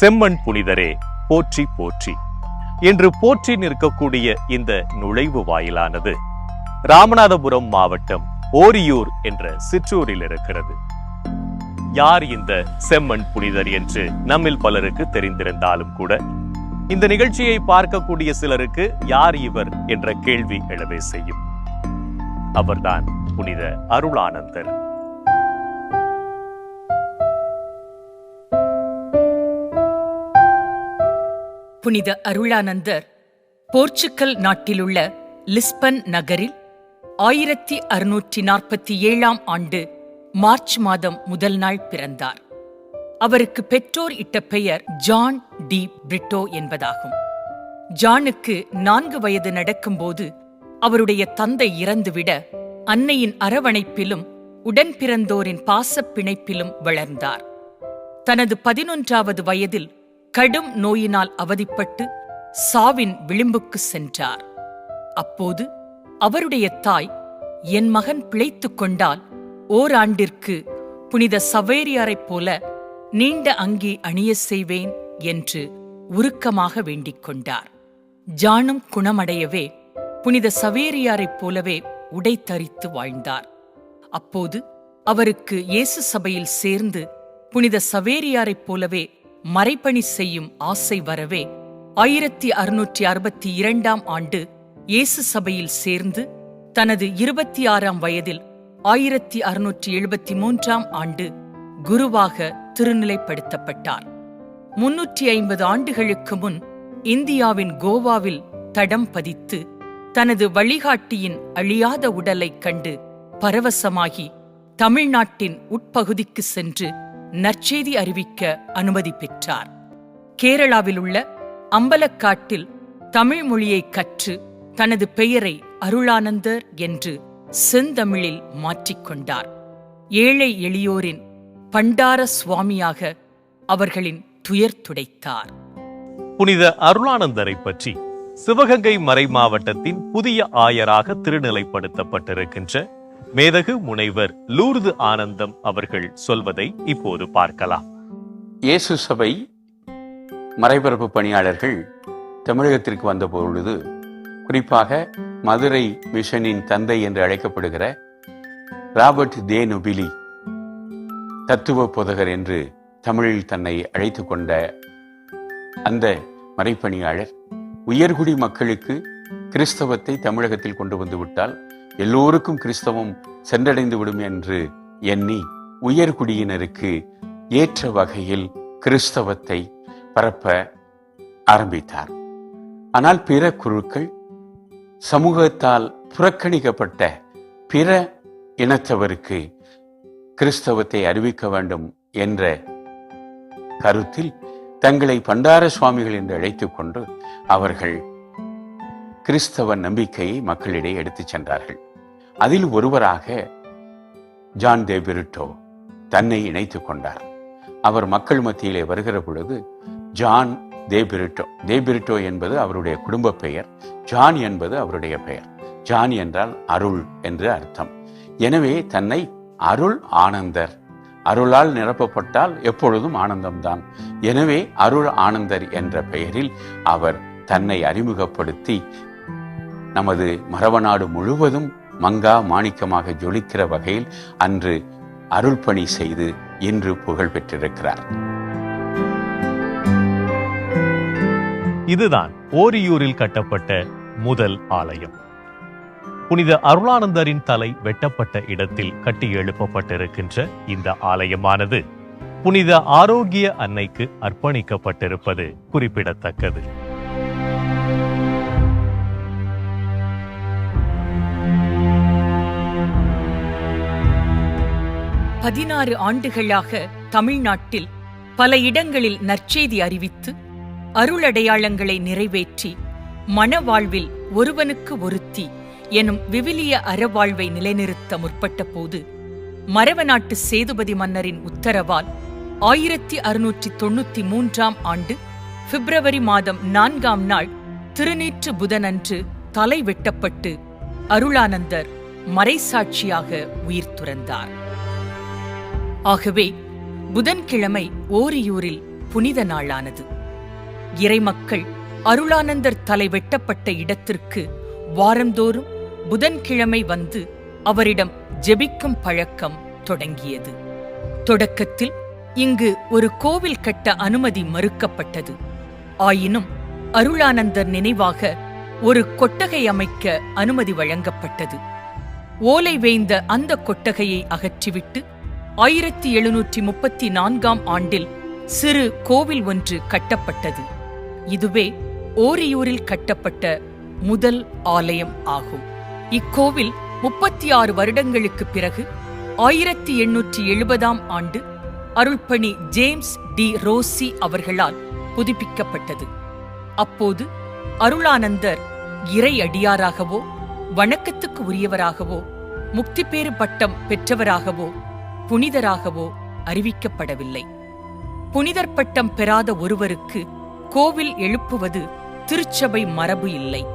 செம்மண் புனிதரே போற்றி போற்றி. என்று போற்றி நிற்கக்கூடிய இந்த நுழைவு வாயிலானது ராமநாதபுரம் மாவட்டம் ஓரியூர் என்ற சிற்றூரில் இருக்கிறது. யார் இந்த செம்மண் புனிதர் என்று நம்மில் பலருக்கு தெரிந்திருந்தாலும் கூட இந்த நிகழ்ச்சியை பார்க்கக்கூடிய சிலருக்கு யார் இவர் என்ற கேள்வி எழவே செய்யும். அவர்தான் புனித அருளானந்தர். புனித அருளானந்தர் போர்ச்சுக்கல் நாட்டிலுள்ள லிஸ்பன் நகரில் ஆயிரத்தி அறுநூற்றி நாற்பத்தி ஏழாம் ஆண்டு மார்ச் மாதம் முதல் நாள் பிறந்தார். அவருக்கு பெற்றோர் இட்ட பெயர் ஜான் டி பிரிட்டோ என்பதாகும். ஜானுக்கு நான்கு வயது நடக்கும்போது அவருடைய தந்தை இறந்துவிட அன்னையின் அரவணைப்பிலும் உடன் பிறந்தோரின் பாசப் பிணைப்பிலும் வளர்ந்தார். தனது பதினொன்றாவது வயதில் கடும் நோயினால் அவதிப்பட்டு சாவின் விளிம்புக்கு சென்றார். அப்போது அவருடைய தாய் என் மகன் பிழைத்துக் கொண்டால் ஓராண்டிற்கு புனித சவேரியாரைப் போல நீண்ட அங்கி அணிய செய்வேன் என்று உருக்கமாக வேண்டிக் கொண்டார். ஜானும் குணமடையவே புனித சவேரியாரைப் போலவே உடை தரித்து வாழ்ந்தார். அப்போது அவருக்கு இயேசு சபையில் சேர்ந்து புனித சவேரியாரைப் போலவே மறைப்பணி செய்யும் ஆசை வரவே ஆயிரத்தி அறுநூற்றி அறுபத்தி இரண்டாம் ஆண்டு இயேசு சபையில் சேர்ந்து தனது இருபத்தி ஆறாம் வயதில் ஆயிரத்தி அறுநூற்றி எழுபத்தி மூன்றாம் ஆண்டு குருவாக திருநிலைப்படுத்தப்பட்டார். முன்னூற்றி ஐம்பது ஆண்டுகளுக்கு முன் இந்தியாவின் கோவாவில் தடம் பதித்து தனது வழிகாட்டியின் அழியாத உடலைக் கண்டு பரவசமாகி தமிழ்நாட்டின் உட்பகுதிக்கு சென்று நற்செய்தி அறிவிக்க அனுமதி பெற்றார். கேரளாவில் உள்ள அம்பலக்காட்டில் தமிழ் மொழியை கற்று தனது பெயரை அருளானந்தர் என்று செந்தமிழில் மாற்றிக்கொண்டார் ஏழை எளியோரின் பண்டார சுவாமியாக அவர்களின் துயர் துடைத்தார். புனித அருளானந்தரை பற்றி சிவகங்கை மறை மாவட்டத்தின் புதிய ஆயராக திருநிலைப்படுத்தப்பட்டிருக்கின்ற மேதகு முனைவர் லூர்து ஆனந்தம் அவர்கள் சொல்வதை இப்போது பார்க்கலாம். இயேசு சபை மறைபரப்பு பணியாளர்கள் தமிழகத்திற்கு வந்த பொழுது குறிப்பாக மதுரை மிஷனின் தந்தை என்று அழைக்கப்படுகிற ராபர்ட் தே நொபிலி தத்துவ போதகர் என்று தமிழில் தன்னை அழைத்து கொண்ட அந்த மறைப்பணியாளர் உயர்குடி மக்களுக்கு கிறிஸ்தவத்தை தமிழகத்தில் கொண்டு வந்துவிட்டால் எல்லோருக்கும் கிறிஸ்தவம் சென்றடைந்து விடும் என்று எண்ணி உயர்குடியினருக்கு ஏற்ற வகையில் கிறிஸ்தவத்தை பரப்ப ஆரம்பித்தார். ஆனால் பிற குழுக்கள் சமூகத்தால் புறக்கணிக்கப்பட்ட பிற இனத்தவருக்கு கிறிஸ்தவத்தை அறிவிக்க வேண்டும் என்ற கருத்தில் தங்களை பண்டார சுவாமிகள் என்று அழைத்துக் கொண்டு அவர்கள் கிறிஸ்தவ நம்பிக்கையை மக்களிடையே எடுத்துச் சென்றார்கள். அதில் ஒருவராக ஜான் தேபிரிட்டோ தன்னை இணைத்துக் கொண்டார். அவர் மக்கள் மத்தியிலே வருகிற பொழுது ஜான் தேபிரிட்டோ தேபிரிட்டோ என்பது அவருடைய குடும்ப பெயர் ஜான் என்பது அவருடைய பெயர். ஜான் என்றால் அருள் என்று அர்த்தம். எனவே தன்னை அருள் ஆனந்தர் அருளால் நிரப்பப்பட்டால் எப்பொழுதும் ஆனந்தம்தான். எனவே அருள் ஆனந்தர் என்ற பெயரில் அவர் தன்னை அறிமுகப்படுத்தி நமது மரபநாடு முழுவதும் மங்கா மாணிக்கமாக ஜொலிக்கிற வகையில் அன்று அருள் பணி செய்து இன்று புகழ் பெற்றிருக்கிறார். இதுதான் ஓரியூரில் கட்டப்பட்ட முதல் ஆலயம். புனித அருளானந்தரின் தலை வெட்டப்பட்ட இடத்தில் கட்டி எழுப்பப்பட்டிருக்கின்ற இந்த ஆலயமானது புனித ஆரோக்கிய அன்னைக்கு அர்ப்பணிக்கப்பட்டிருப்பது குறிப்பிடத்தக்கது. பதினாறு ஆண்டுகளாக தமிழ்நாட்டில் பல இடங்களில் நற்செய்தி அறிவித்து அருளடையாளங்களை நிறைவேற்றி மணவாழ்வில் ஒருவனுக்கு ஒருத்தி எனும் விவிலிய அறவாழ்வை நிலைநிறுத்த முற்பட்ட போது மரவநாட்டு சேதுபதி மன்னரின் உத்தரவால் ஆயிரத்தி அறுநூற்றி தொண்ணூத்தி மூன்றாம் ஆண்டு பிப்ரவரி மாதம் நான்காம் நாள் திருநீற்று புதனன்று தலை வெட்டப்பட்டு அருளானந்தர் மறைசாட்சியாக உயிர் துறந்தார். ஆகவே புதன்கிழமை ஓரியூரில் புனித நாளானது. இறைமக்கள் அருளானந்தர் தலை வெட்டப்பட்ட இடத்திற்கு வாரந்தோறும் புதன்கிழமை வந்து அவரிடம் ஜெபிக்கும் பழக்கம் தொடங்கியது. தொடக்கத்தில் இங்கு ஒரு கோவில் கட்ட அனுமதி மறுக்கப்பட்டது. ஆயினும் அருளானந்தர் நினைவாக ஒரு கொட்டகை அமைக்க அனுமதி வழங்கப்பட்டது. ஓலை வேய்ந்த அந்த கொட்டகையை அகற்றிவிட்டு ஆயிரத்தி எழுநூற்றி முப்பத்தி நான்காம் ஆண்டில் சிறு கோவில் ஒன்று கட்டப்பட்டது. இதுவே ஓரியூரில் கட்டப்பட்ட முதல் ஆலயம் ஆகும். இக்கோவில் முப்பத்தி ஆறு வருடங்களுக்குப் பிறகு ஆயிரத்தி எண்ணூற்றி எழுபதாம் ஆண்டு அருள்பணி ஜேம்ஸ் டி ரோசி அவர்களால் புதுப்பிக்கப்பட்டது. அப்போது அருளானந்தர் இறை அடியாராகவோ வணக்கத்துக்கு உரியவராகவோ முக்திப்பேறு பட்டம் பெற்றவராகவோ புனிதராகவோ அறிவிக்கப்படவில்லை. புனிதர் பட்டம் பெறாத ஒருவருக்கு கோவில் எழுப்புவது திருச்சபை மரபு இல்லை.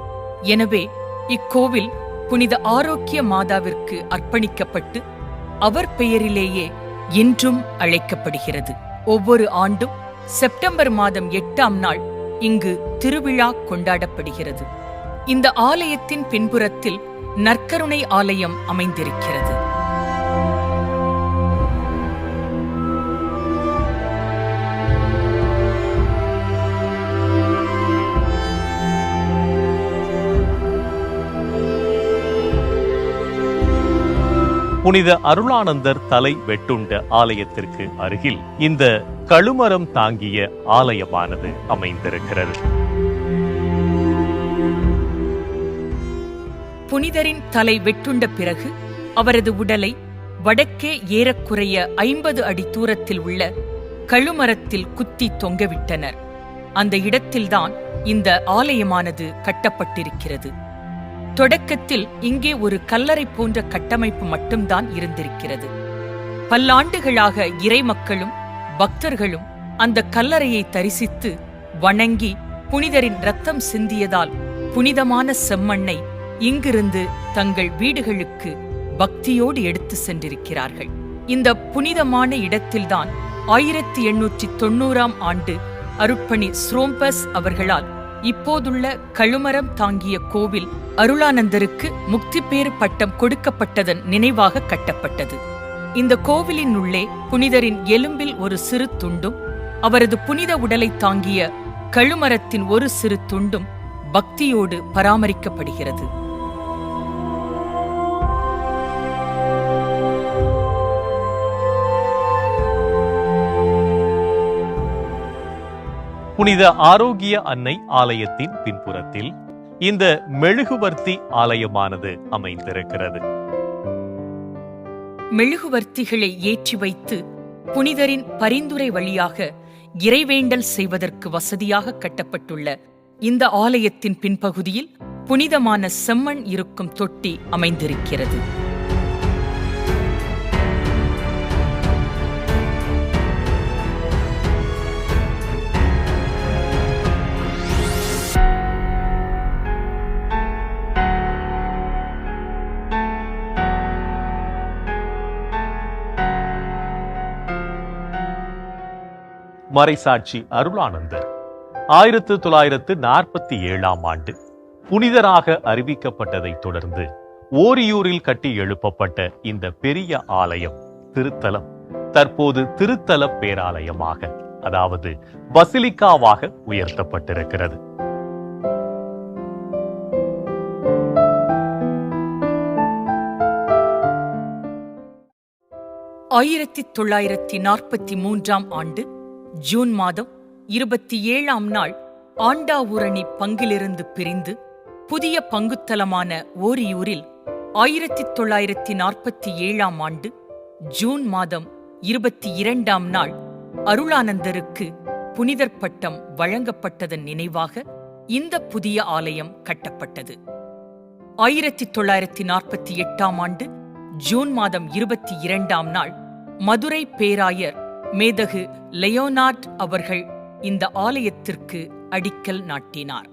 எனவே இக்கோவில் புனித ஆரோக்கிய மாதாவிற்கு அர்ப்பணிக்கப்பட்டு அவர் பெயரிலேயே இன்றும் அழைக்கப்படுகிறது. ஒவ்வொரு ஆண்டும் செப்டம்பர் மாதம் எட்டாம் நாள் இங்கு திருவிழா கொண்டாடப்படுகிறது. இந்த ஆலயத்தின் பின்புறத்தில் நற்கருணை ஆலயம் அமைந்திருக்கிறது. புனித அருளானந்தர் தலை வெட்டுண்ட ஆலயத்திற்கு அருகில் இந்த கழுமரம் தாங்கிய ஆலயமானது அமைந்திருக்கிறது. புனிதரின் தலை வெட்டுண்ட பிறகு அவரது உடலை வடக்கே ஏறக்குறைய ஐம்பது அடி தூரத்தில் உள்ள கழுமரத்தில் குத்தி தொங்கவிட்டனர். அந்த இடத்தில்தான் இந்த ஆலயமானது கட்டப்பட்டிருக்கிறது. தொடக்கத்தில் இங்கே ஒரு கல்லறை போன்ற கட்டமைப்பு மட்டும்தான் இருந்திருக்கிறது. பல்லாண்டுகளாக இறை மக்களும் பக்தர்களும் அந்த கல்லறையை தரிசித்து வணங்கி புனிதரின் ரத்தம் சிந்தியதால் புனிதமான செம்மண்ணை இங்கிருந்து தங்கள் வீடுகளுக்கு பக்தியோடு எடுத்து சென்றிருக்கிறார்கள். இந்த புனிதமான இடத்தில்தான் ஆயிரத்தி எண்ணூற்றி தொண்ணூறாம் ஆண்டு அருட்பணி ஸ்ரோம்பஸ் அவர்களால் இப்போதுள்ள கழுமரம் தாங்கிய கோவில் அருளானந்தருக்கு முக்திப்பேறு பட்டம் கொடுக்கப்பட்டதன் நினைவாக கட்டப்பட்டது. இந்த கோவிலின் உள்ளே புனிதரின் எலும்பில் ஒரு சிறு துண்டும் அவரது புனித உடலை தாங்கிய கழுமரத்தின் ஒரு சிறு துண்டும் பக்தியோடு பராமரிக்கப்படுகிறது. புனித ஆரோக்கிய அன்னை ஆலயத்தின் பின்புறத்தில் இந்த மெழுகுவர்த்தி ஆலயமானது அமைந்திருக்கிறது. மெழுகுவர்த்திகளை ஏற்றி வைத்து புனிதரின் பரிந்துரை வழியாக இறைவேண்டல் செய்வதற்கு வசதியாக கட்டப்பட்டுள்ள இந்த ஆலயத்தின் பின்பகுதியில் புனிதமான செம்மண் இருக்கும் தொட்டி அமைந்திருக்கிறது. மறைசாட்சி அருளானந்தர். ஆயிரத்து தொள்ளாயிரத்து நாற்பத்தி ஏழாம் ஆண்டு புனிதராக அறிவிக்கப்பட்டதைத் தொடர்ந்து ஓரியூரில் கட்டி எழுப்பப்பட்ட இந்த பெரிய ஆலயம் திருத்தலம் தற்போது திருத்தல பேராலயமாக அதாவது பசிலிக்காவாக உயர்த்தப்பட்டிருக்கிறது. ஆயிரத்தி தொள்ளாயிரத்தி நாற்பத்தி மூன்றாம் ஆண்டு ஜூன் மாதம் இருபத்தி ஏழாம் நாள் ஆண்டாவூரணி பங்கிலிருந்து பிரிந்து புதிய பங்குத்தலமான ஓரியூரில் ஆயிரத்தி தொள்ளாயிரத்தி நாற்பத்தி ஏழாம் ஆண்டு ஜூன் மாதம் இருபத்தி இரண்டாம் நாள் அருளானந்தருக்கு புனிதர் பட்டம் வழங்கப்பட்டதன் நினைவாக இந்த புதிய ஆலயம் கட்டப்பட்டது. ஆயிரத்தி தொள்ளாயிரத்தி நாற்பத்தி எட்டாம் ஆண்டு ஜூன் மாதம் இருபத்தி இரண்டாம் நாள் மதுரை பேராயர் மேதகு லெயோனார்ட் அவர்கள் இந்த ஆலயத்திற்கு அடிக்கல் நாட்டினார்.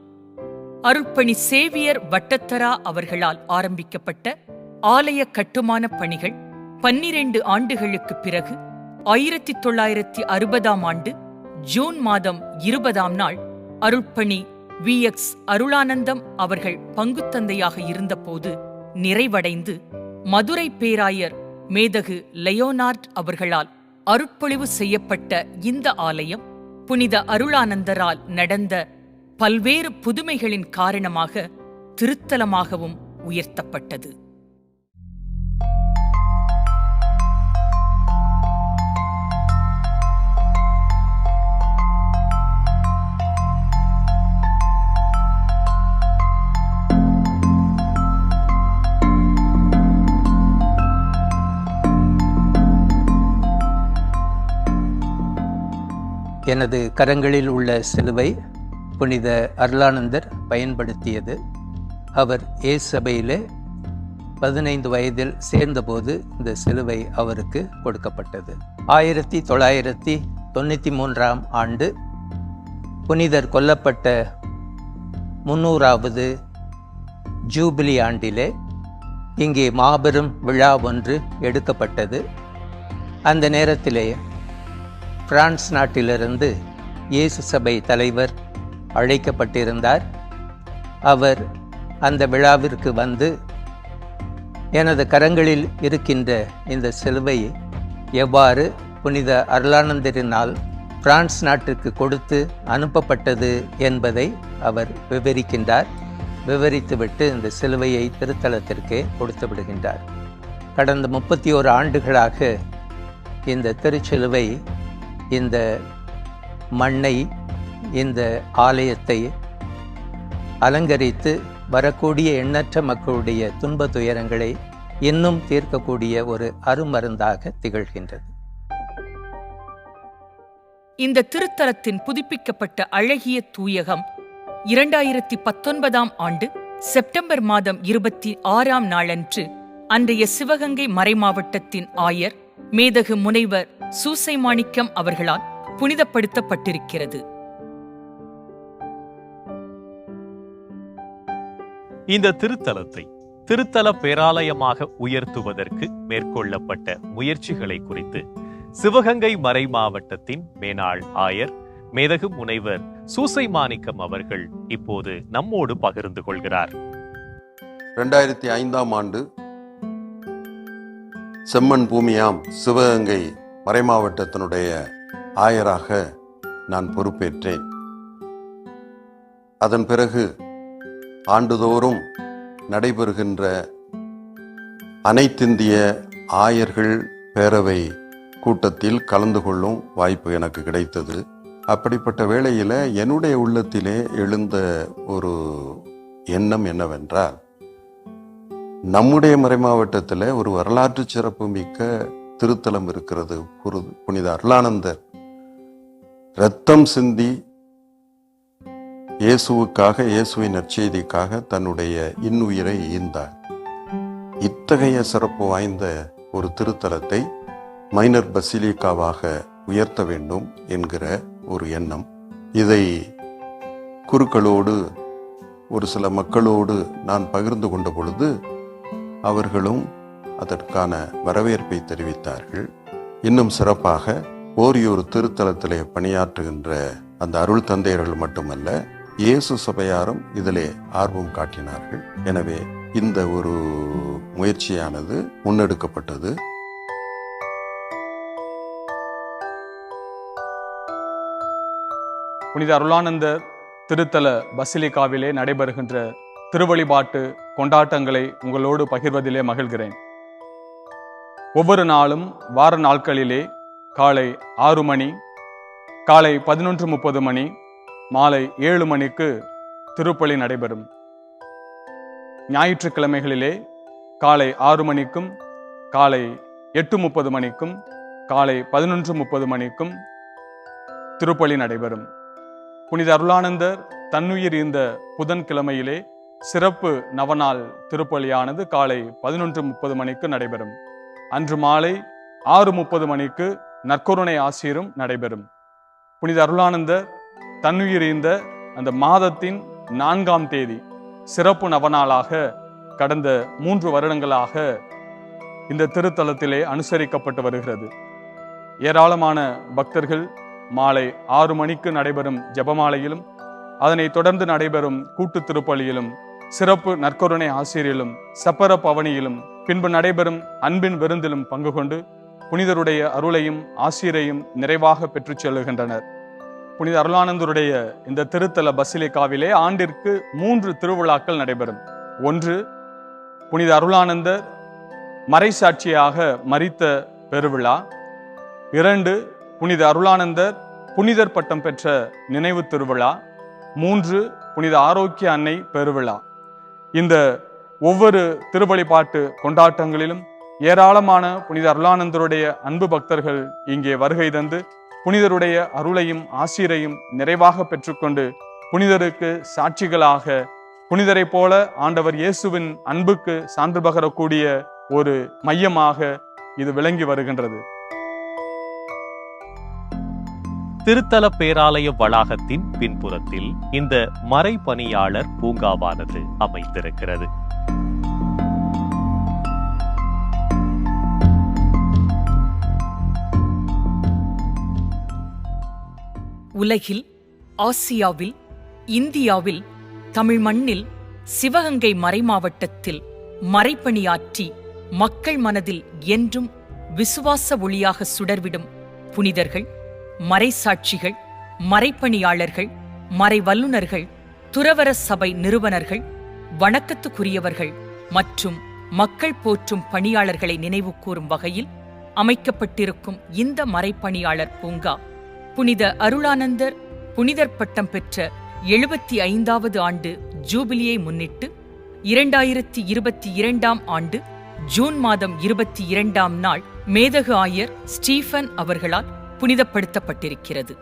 அருட்பணி சேவியர் வட்டத்தரா அவர்களால் ஆரம்பிக்கப்பட்ட ஆலய கட்டுமான பணிகள் பன்னிரண்டு ஆண்டுகளுக்கு பிறகு ஆயிரத்தி தொள்ளாயிரத்தி அறுபதாம் ஆண்டு ஜூன் மாதம் இருபதாம் நாள் அருட்பணி வி. எக்ஸ். அருளானந்தம் அவர்கள் பங்குத்தந்தையாக இருந்தபோது நிறைவடைந்து மதுரை பேராயர் மேதகு லெயோனார்ட் அவர்களால் அருட்பொழிவு செய்யப்பட்ட இந்த ஆலயம் புனித அருளானந்தரால் நடந்த பல்வேறு புதுமைகளின் காரணமாக திருத்தலமாகவும் உயர்த்தப்பட்டது. எனது கரங்களில் உள்ள சிலுவை புனித அருளானந்தர் பயன்படுத்தியது. அவர் ஏ சபையிலே பதினைந்து வயதில் சேர்ந்தபோது இந்த சிலுவை அவருக்கு கொடுக்கப்பட்டது. ஆயிரத்தி தொள்ளாயிரத்தி தொண்ணூற்றி மூன்றாம் ஆண்டு புனிதர் கொல்லப்பட்ட முன்னூறாவது ஜூபிலி ஆண்டிலே இங்கே மாபெரும் விழா ஒன்று எடுக்கப்பட்டது. அந்த நேரத்திலே பிரான்ஸ் நாட்டிலிருந்து இயேசு சபை தலைவர் அழைக்கப்பட்டிருந்தார். அவர் அந்த விழாவிற்கு வந்து எனது கரங்களில் இருக்கின்ற இந்த சிலுவையை எவ்வாறு புனித அருளானந்தரினால் பிரான்ஸ் நாட்டிற்கு கொடுத்து அனுப்பப்பட்டது என்பதை அவர் விவரிக்கின்றார். விவரித்துவிட்டு இந்த சிலுவையை திருத்தலத்திற்கே கொடுத்து விடுகின்றார். கடந்த முப்பத்தி ஓரு ஆண்டுகளாக இந்த திருச்சிலுவை இந்த மண்ணை இந்த ஆலயத்தை அலங்கரித்து வரக்கூடிய எண்ணற்ற மக்களுடைய துன்ப துயரங்களை இன்னும் தீர்க்கக்கூடிய ஒரு அருமருந்தாக திகழ்கின்றது. இந்த திருத்தலத்தின் புதுப்பிக்கப்பட்ட அழகிய தூயகம் இரண்டாயிரத்தி பத்தொன்பதாம் ஆண்டு செப்டம்பர் மாதம் இருபத்தி ஆறாம் நாளன்று அன்றைய சிவகங்கை மறைமாவட்டத்தின் ஆயர் மேதகு முனைவர் சூசை மாணிக்கம் அவர்களால் புனிதப்படுத்தப்பட்டிருக்கிறது. இந்த திருத்தலத்தை திருத்தல பேராலயமாக உயர்த்துவதற்கு மேற்கொள்ளப்பட்ட முயற்சிகளை குறித்து சிவகங்கை மறை மாவட்டத்தின் மேனாள் ஆயர் மேதகு முனைவர் சூசை மாணிக்கம் அவர்கள் இப்போது நம்மோடு பகிர்ந்து கொள்கிறார். ரெண்டாயிரத்தி ஐந்தாம் ஆண்டு செம்மண் பூமியாம் சிவகங்கை மறைமாவட்டத்தினுடைய ஆயராக நான் பொறுப்பேற்றேன். அதன் பிறகு ஆண்டுதோறும் நடைபெறுகின்ற அனைத்திந்திய ஆயர்கள் பேரவை கூட்டத்தில் கலந்து கொள்ளும் வாய்ப்பு எனக்கு கிடைத்தது. அப்படிப்பட்ட வேளையில் என்னுடைய உள்ளத்திலே எழுந்த ஒரு எண்ணம் என்னவென்றால் நம்முடைய மறைமாவட்டத்தில் ஒரு வரலாற்று சிறப்பு மிக்க திருத்தலம் இருக்கிறது புரு- புனித அருளானந்தர். ரத்தம் சிந்தி இயேசுவுக்காக இயேசுவின் நற்செய்திக்காக தன்னுடைய இன்னுயிரை ஈந்தார். இத்தகைய சிறப்பு வாய்ந்த ஒரு திருத்தலத்தை மைனர் பசிலிக்காவாக உயர்த்த வேண்டும் என்கிற ஒரு எண்ணம். இதை குருக்களோடு ஒரு சில மக்களோடு நான் பகிர்ந்து கொண்ட பொழுது அவர்களும் அதற்கான வரவேற்பை தெரிவித்தார்கள். இன்னும் சிறப்பாக ஓரியூர் திருத்தலத்திலே பணியாற்றுகின்ற அந்த அருள் தந்தையர்கள் மட்டுமல்ல இயேசு சபையாரும் இதிலே ஆர்வம் காட்டினார்கள். எனவே இந்த ஒரு முயற்சியானது முன்னெடுக்கப்பட்டது. புனித அருளானந்த திருத்தல பசிலிகாவிலே நடைபெறுகின்ற திருவழிபாட்டு கொண்டாட்டங்களை உங்களோடு பகிர்வதிலே மகிழ்கிறேன். ஒவ்வொரு நாளும் வார நாட்களிலே காலை ஆறு மணி காலை பதினொன்று முப்பது மணி மாலை ஏழு மணிக்கு திருப்பலி நடைபெறும். ஞாயிற்றுக்கிழமைகளிலே காலை ஆறு மணிக்கும் காலை எட்டு முப்பது மணிக்கும் காலை பதினொன்று முப்பது மணிக்கும் திருப்பலி நடைபெறும். புனித அருளானந்தர் தன்னுயிர் இந்த புதன்கிழமையிலே சிறப்பு நவநாள் திருப்பலியானது காலை பதினொன்று முப்பது மணிக்கு நடைபெறும். அன்று மாலை ஆறு முப்பது மணிக்கு நற்கருணை ஆசிரியரும் நடைபெறும். புனித அருளானந்தர் தன்னுயிரிந்த அந்த மாதத்தின் நான்காம் தேதி சிறப்பு நவநாளாக கடந்த மூன்று வருடங்களாக இந்த திருத்தலத்திலே அனுசரிக்கப்பட்டு வருகிறது. ஏராளமான பக்தர்கள் மாலை ஆறு மணிக்கு நடைபெறும் ஜெபமாலையிலும் அதனைத் தொடர்ந்து நடைபெறும் கூட்டு திருப்பலியிலும் சிறப்பு நற்கருணை ஆசிரியரிலும் சப்பர பவனியிலும் பின்பு நடைபெறும் அன்பின் விருந்திலும் பங்கு கொண்டு புனிதருடைய அருளையும் ஆசிரியரையும் நிறைவாக பெற்றுச் செல்லுகின்றனர். புனித அருளானந்தருடைய இந்த திருத்தல பசிலிக்காவிலே ஆண்டிற்கு மூன்று திருவிழாக்கள் நடைபெறும். ஒன்று புனித அருளானந்தர் மறைசாட்சியாக மறித்த பெருவிழா. இரண்டு புனித அருளானந்தர் புனிதர் பட்டம் பெற்ற நினைவு திருவிழா. மூன்று புனித ஆரோக்கிய அன்னை பெருவிழா. இந்த ஒவ்வொரு திருவழிபாட்டு கொண்டாட்டங்களிலும் ஏராளமான புனித அருளானந்தருடைய அன்பு பக்தர்கள் இங்கே வருகை தந்து புனிதருடைய அருளையும் ஆசிரையும் நிறைவாக பெற்றுக்கொண்டு புனிதருக்கு சாட்சிகளாக புனிதரைப் போல ஆண்டவர் இயேசுவின் அன்புக்கு சான்று பகரக்கூடிய ஒரு மையமாக இது விளங்கி வருகின்றது. திருத்தல பேராலய வளாகத்தின் பின்புறத்தில் இந்த மறைபணியாளர் பூங்காவானது அமைந்திருக்கிறது. உலகில் ஆசியாவில் இந்தியாவில் தமிழ் மண்ணில் சிவகங்கை மறைமாவட்டத்தில் மறைப்பணியாற்றி மக்கள் மனதில் என்றும் விசுவாச ஒளியாக சுடர்விடும் புனிதர்கள் மறைசாட்சிகள் மறைப்பணியாளர்கள் மறைவல்லுனர்கள் துறவர சபை நிறுவனர்கள் வணக்கத்துக்குரியவர்கள் மற்றும் மக்கள் போற்றும் பணியாளர்களை நினைவு கூறும் வகையில் அமைக்கப்பட்டிருக்கும் இந்த மறைப்பணியாளர் பூங்கா புனித அருளானந்தர் புனிதர் பட்டம் பெற்ற எழுபத்தி ஐந்தாவது ஆண்டு ஜூபிலியை முன்னிட்டு இரண்டாயிரத்தி இருபத்தி இரண்டாம் ஆண்டு ஜூன் மாதம் இருபத்தி இரண்டாம் நாள் மேதகு ஆயர் ஸ்டீஃபன் அவர்களால் புனிதப்படுத்தப்பட்டிருக்கிறது.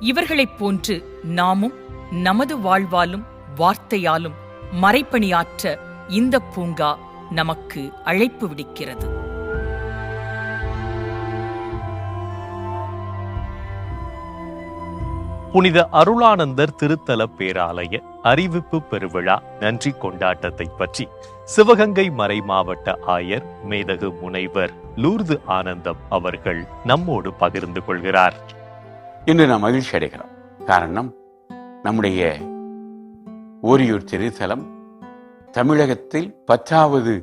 இவர்களைப் போன்று நாமும் நமது வாழ்வாலும் வார்த்தையாலும் மறைப்பணியாற்ற இந்த பூங்கா நமக்கு அழைப்பு விடுக்கிறது. புனித அருளானந்தர் திருத்தல பேராலய அறிவிப்பு பெருவிழா நன்றி கொண்டாட்டத்தை பற்றி சிவகங்கை மறை மாவட்ட ஆயர் மேதகு முனைவர் லூர்து ஆனந்தம் அவர்கள் நம்மோடு பகிர்ந்து கொள்கிறார். இன்று நாம் மகிழ்ச்சி அடைகிறோம். காரணம் நம்முடைய ஓரியூர் திருத்தலம் தமிழகத்தில் பத்தாவது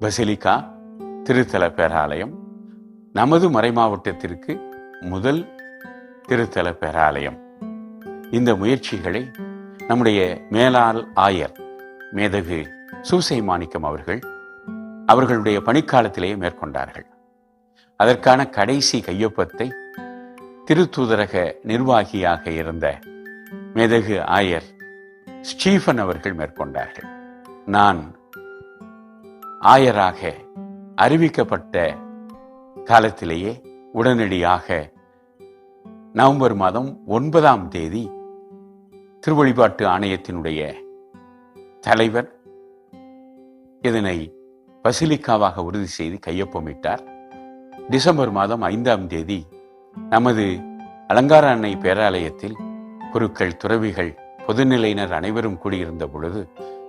பசிலிக்கா திருத்தல பேராலயம் நமது மறைமாவட்டத்திற்கு முதல் திருத்தல பேராலயம். இந்த முயற்சிகளை நம்முடைய மேலாள் ஆயர் மேதகு சூசை மாணிக்கம் அவர்கள் அவர்களுடைய பணிக்காலத்திலேயே மேற்கொண்டார்கள். அதற்கான கடைசி கையொப்பத்தை திருத்தூதரக நிர்வாகியாக இருந்த மேதகு ஆயர் ஸ்டீஃபன் அவர்கள் மேற்கொண்டார்கள். நான் ஆயராக அறிவிக்கப்பட்ட காலத்திலேயே உடனடியாக நவம்பர் மாதம் ஒன்பதாம் தேதி திருவழிபாட்டு ஆணையத்தினுடைய தலைவர் இதனை பசிலிக்காவாக உறுதி செய்து கையொப்பமிட்டார். டிசம்பர் மாதம் ஐந்தாம் தேதி நமது அலங்கார அன்னை பேராலயத்தில் குருக்கள் துறவிகள் பொதுநிலையினர் அனைவரும் கூடியிருந்த பொழுது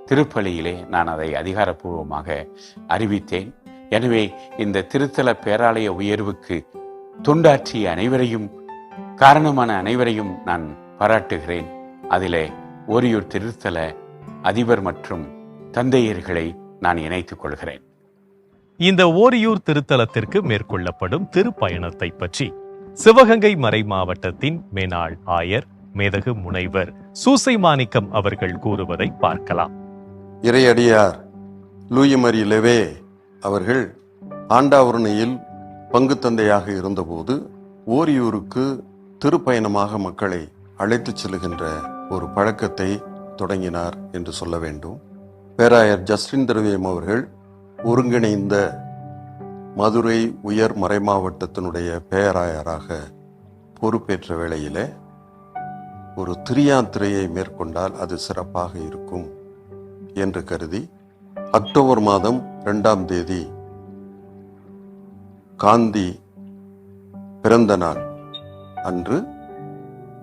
திருப்பலியிலே நான் அதை அதிகாரப்பூர்வமாக அறிவித்தேன். எனவே இந்த திருத்தல பேராலய உயர்வுக்கு தொண்டாற்றிய அனைவரையும் காரணமான அனைவரையும் நான் பாராட்டுகிறேன். அதிலே ஓரியூர் திருத்தல அதிபர் மற்றும் தந்தையர்களை நான் இணைத்துக் கொள்கிறேன். இந்த ஓரியூர் திருத்தலத்திற்கு மேற்கொள்ளப்படும் திருப்பயணத்தை பற்றி சிவகங்கை மறை மாவட்டத்தின் மேனாள் ஆயர் மேதகு முனைவர் சூசை மாணிக்கம் அவர்கள் கூறுவதை பார்க்கலாம். இறையடியார் லூயிமரி லெவே அவர்கள் ஆண்டாவரணையில் பங்கு தந்தையாக இருந்தபோது ஓரியூருக்கு திருப்பயணமாக மக்களை அழைத்துச் செல்கின்ற ஒரு பழக்கத்தை தொடங்கினார் என்று சொல்ல வேண்டும். பேராயர் ஜஸ்டின் திரவியம் அவர்கள் ஒருங்கிணைந்த மதுரை உயர் மறைமாவட்டத்தினுடைய பேராயராக பொறுப்பேற்ற வேளையிலே ஒரு திரியாத்திரையை மேற்கொண்டால் அது சிறப்பாக இருக்கும் என்று கருதி அக்டோபர் மாதம் ரெண்டாம் தேதி காந்தி பிறந்த நாள் அன்று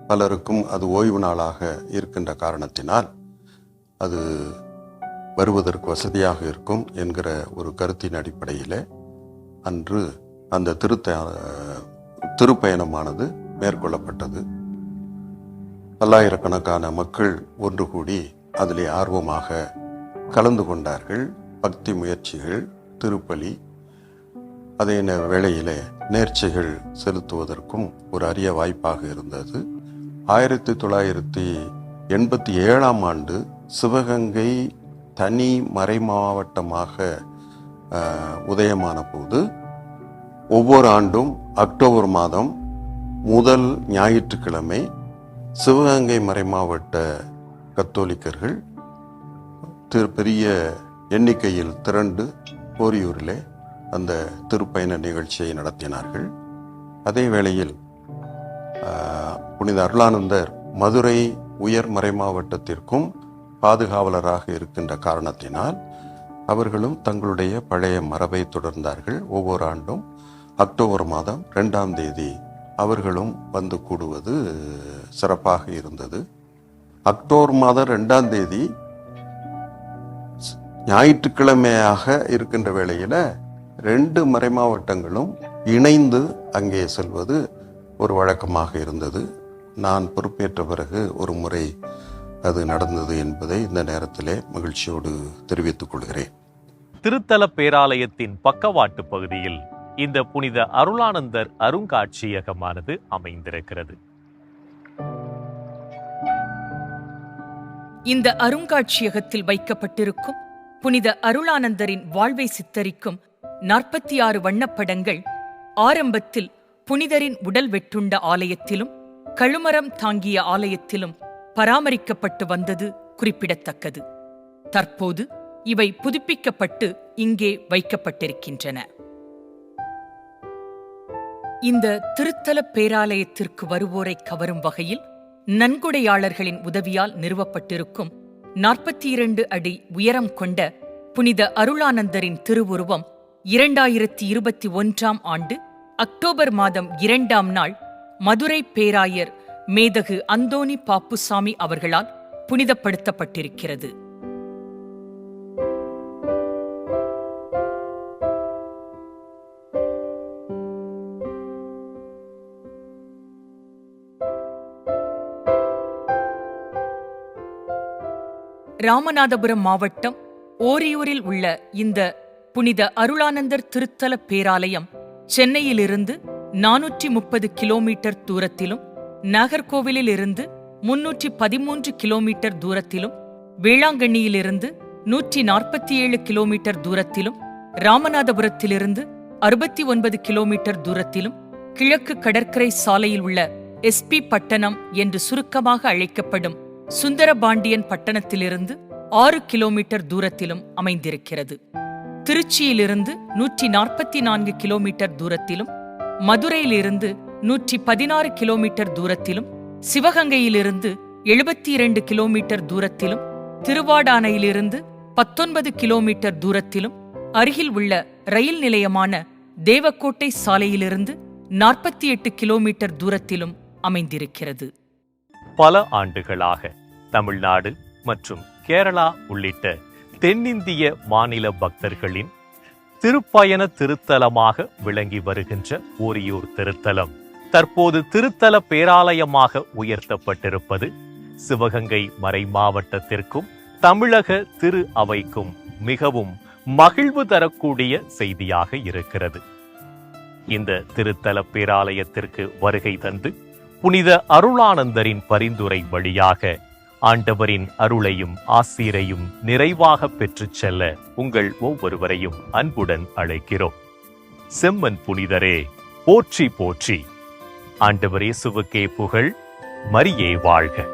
பலருக்கும் அது ஓய்வு நாளாக இருக்கின்ற காரணத்தினால் அது வருவதற்கு வசதியாக இருக்கும் என்கிற ஒரு கருத்தின் அடிப்படையில் அன்று அந்த திருத்த திருப்பயணமானது மேற்கொள்ளப்பட்டது. பல்லாயிரக்கணக்கான மக்கள் ஒன்று கூடி அதிலே ஆர்வமாக கலந்து கொண்டார்கள். பக்தி முயற்சிகள் திருப்பலி அதே வேளையிலே நேர்ச்சிகள் செலுத்துவதற்கும் ஒரு அரிய வாய்ப்பாக இருந்தது. ஆயிரத்தி தொள்ளாயிரத்தி எண்பத்தி ஏழாம் ஆண்டு சிவகங்கை தனி மறைமாவட்டமாக உதயமான போது ஒவ்வொரு ஆண்டும் அக்டோபர் மாதம் முதல் ஞாயிற்றுக்கிழமை சிவகங்கை மறைமாவட்ட கத்தோலிக்கர்கள் திரு பெரிய எண்ணிக்கையில் திரண்டு கோரியூரிலே அந்த திருப்பயண நிகழ்ச்சியை நடத்தினார்கள். அதே வேளையில் புனித அருளானந்தர் மதுரை உயர் மறைமாவட்டத்திற்கும் பாதுகாவலராக இருக்கின்ற காரணத்தினால் அவர்களும் தங்களுடைய பழைய மரபை தொடர்ந்தார்கள். ஒவ்வொரு ஆண்டும் அக்டோபர் மாதம் ரெண்டாம் தேதி அவர்களும் வந்து கூடுவது சிறப்பாக இருந்தது. அக்டோபர் மாதம் ரெண்டாம் தேதி ஞாயிற்றுக்கிழமையாக இருக்கின்ற வேளையில் ரெண்டு மறைமாவட்டங்களும் இணைந்து அங்கே செல்வது ஒரு வழக்கமாக இருந்தது. நான் பொறுப்பேற்ற பிறகு ஒரு முறை அது நடந்தது என்பதை இந்த நேரத்திலே மகிழ்ச்சியோடு தெரிவித்துக் கொள்கிறேன். திருத்தல பேராலயத்தின் பக்கவாட்டு பகுதியில் இந்த புனித அருளானந்தர் அருங்காட்சியகமானது அமைந்திருக்கிறது. இந்த அருங்காட்சியகத்தில் வைக்கப்பட்டிருக்கும் புனித அருளானந்தரின் வாழ்வை சித்தரிக்கும் நாற்பத்தி ஆறு வண்ணப்படங்கள் ஆரம்பத்தில் புனிதரின் உடல் வெட்டுண்ட ஆலயத்திலும் கழுமரம் தாங்கிய ஆலயத்திலும் பராமரிக்கப்பட்டு வந்தது குறிப்பிடத்தக்கது. தற்போது இவை புதுப்பிக்கப்பட்டு இங்கே வைக்கப்பட்டிருக்கின்றன. இந்த திருத்தல பேராலயத்திற்கு வருவோரை கவரும் வகையில் நன்கொடையாளர்களின் உதவியால் நிறுவப்பட்டிருக்கும் நாற்பத்தி இரண்டு அடி உயரம் கொண்ட புனித அருளானந்தரின் திருவுருவம் இரண்டாயிரத்தி இருபத்தி ஒன்றாம் ஆண்டு அக்டோபர் மாதம் இரண்டாம் நாள் மதுரை பேராயர் மேதகு அந்தோனி பாப்புசாமி அவர்களால் புனிதப்படுத்தப்பட்டிருக்கிறது. ராமநாதபுரம் மாவட்டம் ஓரியூரில் உள்ள இந்த புனித அருளானந்தர் திருத்தல பேராலயம் சென்னையிலிருந்து நானூற்றி முப்பது கிலோமீட்டர் தூரத்திலும் நாகர்கோவிலில் இருந்து முன்னூற்றி பதிமூன்று கிலோமீட்டர் தூரத்திலும் வேளாங்கண்ணியிலிருந்து நூற்றி நாற்பத்தி ஏழு கிலோமீட்டர் தூரத்திலும் ராமநாதபுரத்திலிருந்து அறுபத்தி ஒன்பது கிலோமீட்டர் தூரத்திலும் கிழக்கு கடற்கரை சாலையில் உள்ள எஸ்பி பட்டணம் என்று சுருக்கமாக அழைக்கப்படும் சுந்தரபாண்டியன் பட்டணத்திலிருந்து ஆறு கிலோமீட்டர் தூரத்திலும் அமைந்திருக்கிறது. திருச்சியிலிருந்து நூற்றி நாற்பத்தி நான்கு கிலோமீட்டர் தூரத்திலும் மதுரையிலிருந்து நூற்றி பதினாறு கிலோமீட்டர் தூரத்திலும் சிவகங்கையிலிருந்து எழுபத்தி இரண்டு கிலோமீட்டர் தூரத்திலும் திருவாடானையிலிருந்து பத்தொன்பது கிலோமீட்டர் தூரத்திலும் அருகில் உள்ள ரயில் நிலையமான தேவக்கோட்டை சாலையிலிருந்து நாற்பத்தி எட்டு கிலோமீட்டர் தூரத்திலும் அமைந்திருக்கிறது. பல ஆண்டுகளாக தமிழ்நாடு மற்றும் கேரளா உள்ளிட்ட தென்னிந்திய மாநில பக்தர்களின் திருப்பயண திருத்தலமாக விளங்கி வருகின்ற ஓரியூர் திருத்தலம். தற்போது திருத்தல பேராலயமாக உயர்த்தப்பட்டிருப்பது சிவகங்கை மறை மாவட்டத்திற்கும் தமிழக திரு அவைக்கும் மிகவும் மகிழ்வு தரக்கூடிய செய்தியாக இருக்கிறது. இந்த திருத்தல பேராலயத்திற்கு வருகை தந்து புனித அருளானந்தரின் பரிந்துரை வழியாக ஆண்டவரின் அருளையும் ஆசீரையும் நிறைவாக பெற்றுச் செல்ல உங்கள் ஒவ்வொருவரையும் அன்புடன் அழைக்கிறோம். செம்மன் புனிதரே போற்றி போற்றி. ஆண்டவர் இயேசுவுக்கே புகழ் மரியே வாழ்க.